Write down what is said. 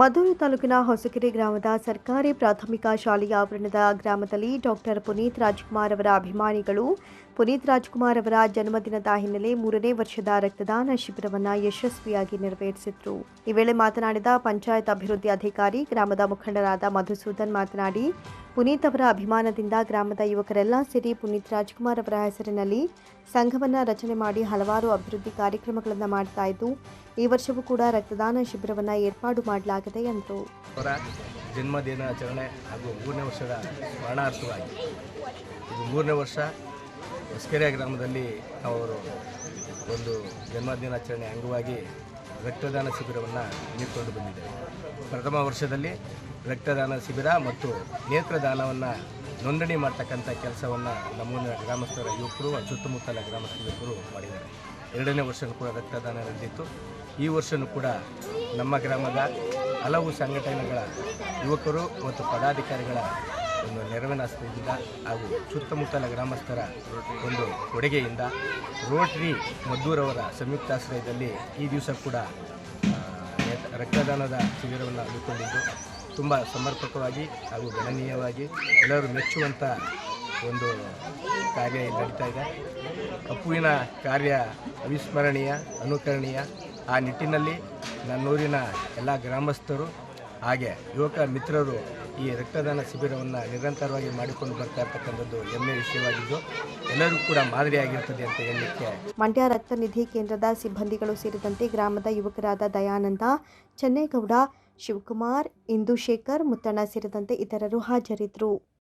ಮದ್ದೂರು ತಾಲೂಕಿನ ಹೊಸಕೆರೆ ಗ್ರಾಮದ ಸರ್ಕಾರಿ ಪ್ರಾಥಮಿಕ ಶಾಲೆಯ ಆವರಣದ ಗ್ರಾಮದಲ್ಲಿ ಡಾಕ್ಟರ್ ಪುನೀತ್ ರಾಜ್ಕುಮಾರ್ ಅವರ ಅಭಿಮಾನಿಗಳು ಪುನೀತ್ ರಾಜ್ಕುಮಾರ್ ಅವರ ಜನ್ಮದಿನದ ಹಿನ್ನೆಲೆ ಮೂರನೇ ವರ್ಷದ ರಕ್ತದಾನ ಶಿಬಿರವನ್ನು ಯಶಸ್ವಿಯಾಗಿ ನೆರವೇರಿಸಿದ್ರು. ಈ ವೇಳೆ ಮಾತನಾಡಿದ ಪಂಚಾಯತ್ ಅಭಿವೃದ್ಧಿ ಅಧಿಕಾರಿ ಗ್ರಾಮದ ಮುಖಂಡರಾದ ಮಧುಸೂದನ್ ಮಾತನಾಡಿ, ಪುನೀತ್ ಅವರ ಅಭಿಮಾನದಿಂದ ಗ್ರಾಮದ ಯುವಕರೆಲ್ಲ ಸೇರಿ ಪುನೀತ್ ರಾಜ್ಕುಮಾರ್ ಅವರ ಹೆಸರಿನಲ್ಲಿ ಸಂಘವನ್ನು ರಚನೆ ಮಾಡಿ ಹಲವಾರು ಅಭಿವೃದ್ಧಿ ಕಾರ್ಯಕ್ರಮಗಳನ್ನು ಮಾಡ್ತಾ ಇದ್ದು, ಈ ವರ್ಷವೂ ಕೂಡ ರಕ್ತದಾನ ಶಿಬಿರವನ್ನು ಏರ್ಪಾಡು ಮಾಡಲಾಗಿದೆ ಎಂದರು ಅವರ ಜನ್ಮದಿನಾಚರಣೆ ಹಾಗೂ ಮೂರನೇ ವರ್ಷದ ಸ್ಮರಣಾರ್ಥವಾಗಿ ಇದು ಮೂರನೇ ವರ್ಷ ಹೊಸಕೆರೆ ಗ್ರಾಮದಲ್ಲಿ ಅವರು ಒಂದು ಜನ್ಮದಿನಾಚರಣೆ ಅಂಗವಾಗಿ ರಕ್ತದಾನ ಶಿಬಿರವನ್ನು ಹಮ್ಮಿಕೊಂಡು ಬಂದಿದ್ದೇವೆ ಪ್ರಥಮ ವರ್ಷದಲ್ಲಿ ರಕ್ತದಾನ ಶಿಬಿರ ಮತ್ತು ನೇತ್ರದಾನವನ್ನು ನೋಂದಣಿ ಮಾಡ್ತಕ್ಕಂಥ ಕೆಲಸವನ್ನು ನಮ್ಮೂರಿನ ಗ್ರಾಮಸ್ಥರ ಯುವಕರು ಸುತ್ತಮುತ್ತಲ ಗ್ರಾಮಸ್ಥ ಯುವಕರು ಮಾಡಿದ್ದಾರೆ. ಎರಡನೇ ವರ್ಷನೂ ಕೂಡ ರಕ್ತದಾನ ನಡೆದಿತ್ತು. ಈ ವರ್ಷವೂ ಕೂಡ ನಮ್ಮ ಗ್ರಾಮದ ಹಲವು ಸಂಘಟನೆಗಳ ಯುವಕರು ಮತ್ತು ಪದಾಧಿಕಾರಿಗಳ ಒಂದು ನೆರವಿನ ಹಸ್ತದಿಂದ ಹಾಗೂ ಸುತ್ತಮುತ್ತಲ ಗ್ರಾಮಸ್ಥರ ಒಂದು ಕೊಡುಗೆಯಿಂದ ರೋಟ್ರಿ ಮದ್ದೂರವರ ಸಂಯುಕ್ತಾಶ್ರಯದಲ್ಲಿ ಈ ದಿವಸ ಕೂಡ ರಕ್ತದಾನದ ಶಿಬಿರವನ್ನು ಹಮ್ಮಿಕೊಂಡಿದ್ದು. ತುಂಬ ಸಮರ್ಪಕವಾಗಿ ಹಾಗೂ ಗಣನೀಯವಾಗಿ ಎಲ್ಲರೂ ಮೆಚ್ಚುವಂಥ ಒಂದು ಕಾರ್ಯ ನಡೀತಾ ಇದೆ. ಅಪ್ಪುವಿನ ಕಾರ್ಯ ಅವಿಸ್ಮರಣೀಯ, ಅನುಕರಣೀಯ. ಆ ನಿಟ್ಟಿನಲ್ಲಿ ನನ್ನೂರಿನ ಎಲ್ಲ ಗ್ರಾಮಸ್ಥರು ಹಾಗೆ ಯುವಕ ಮಿತ್ರರು ಈ ರಕ್ತದಾನ ಶಿಬಿರವನ್ನು ನಿರಂತರವಾಗಿ ಮಾಡಿಕೊಂಡು ಬರ್ತಾ ಇರ್ತಕ್ಕಂಥದ್ದು ಹೆಮ್ಮೆ ವಿಷಯವಾಗಿದ್ದು, ಎಲ್ಲರೂ ಕೂಡ ಮಾದರಿಯಾಗಿರ್ತದೆ ಅಂತ ಹೇಳಲಿಕ್ಕೆ ಮಂಡ್ಯ ರಕ್ತ ನಿಧಿ ಕೇಂದ್ರದ ಸಿಬ್ಬಂದಿಗಳು ಸೇರಿದಂತೆ ಗ್ರಾಮದ ಯುವಕರಾದ ದಯಾನಂದ, ಚೆನ್ನೇಗೌಡ, ಶಿವಕುಮಾರ್, ಇಂದುಶೇಖರ್, ಮುತ್ತಣ್ಣ ಸೇರಿದಂತೆ ಇತರರು ಹಾಜರಿದ್ದರು.